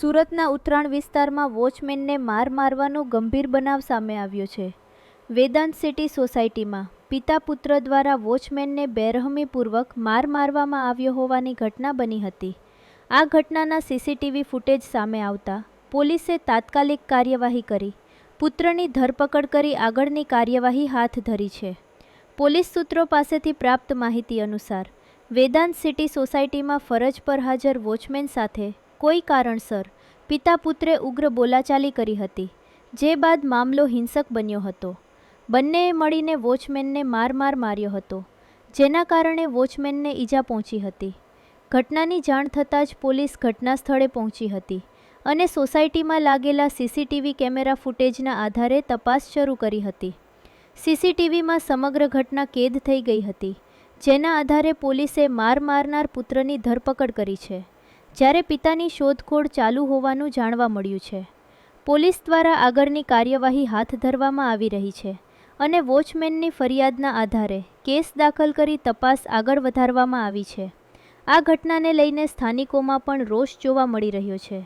સુરતના ઉત્તરાણ વિસ્તારમાં વોચમેનને માર મારવાનો ગંભીર બનાવ સામે આવ્યો છે. વેદાંત સિટી સોસાયટીમાં પિતા પુત્ર દ્વારા વોચમેનને બેરહમીપૂર્વક માર મારવામાં આવ્યો હોવાની ઘટના બની હતી. આ ઘટનાના સીસીટીવી ફૂટેજ સામે આવતા પોલીસે તાત્કાલિક કાર્યવાહી કરી. પુત્રની ધરપકડ કરી આગળની કાર્યવાહી હાથ ધરી છે. પોલીસ સૂત્રો પાસેથી પ્રાપ્ત માહિતી અનુસાર, વેદાંત સિટી સોસાયટીમાં ફરજ પર હાજર વોચમેન સાથે કોઈ કારણસર પિતા પુત્રે ઉગ્ર બોલાચાલી કરી હતી, જે બાદ મામલો હિંસક બન્યો હતો. બંનેએ મળીને વોચમેનને માર માર માર્યો હતો, જેના કારણે વોચમેનને ઈજા પહોંચી હતી. ઘટનાની જાણ થતાં જ પોલીસ ઘટના સ્થળે પહોંચી હતી અને સોસાયટીમાં લાગેલા સીસીટીવી કેમેરા ફૂટેજના આધારે તપાસ શરૂ કરી હતી. સીસીટીવીમાં સમગ્ર ઘટના કેદ થઈ ગઈ હતી, જેના આધારે પોલીસે માર મારનાર પુત્રની ધરપકડ કરી છે. જ્યારે પિતાની શોધખોળ ચાલુ હોવાનું જાણવા મળ્યું છે. પોલીસ દ્વારા આગળની કાર્યવાહી હાથ ધરવામાં આવી રહી છે અને વોચમેનની ફરિયાદના આધારે કેસ દાખલ કરી તપાસ આગળ વધારવામાં આવી છે. આ ઘટનાને લઈને સ્થાનિકોમાં પણ રોષ જોવા મળી રહ્યો છે.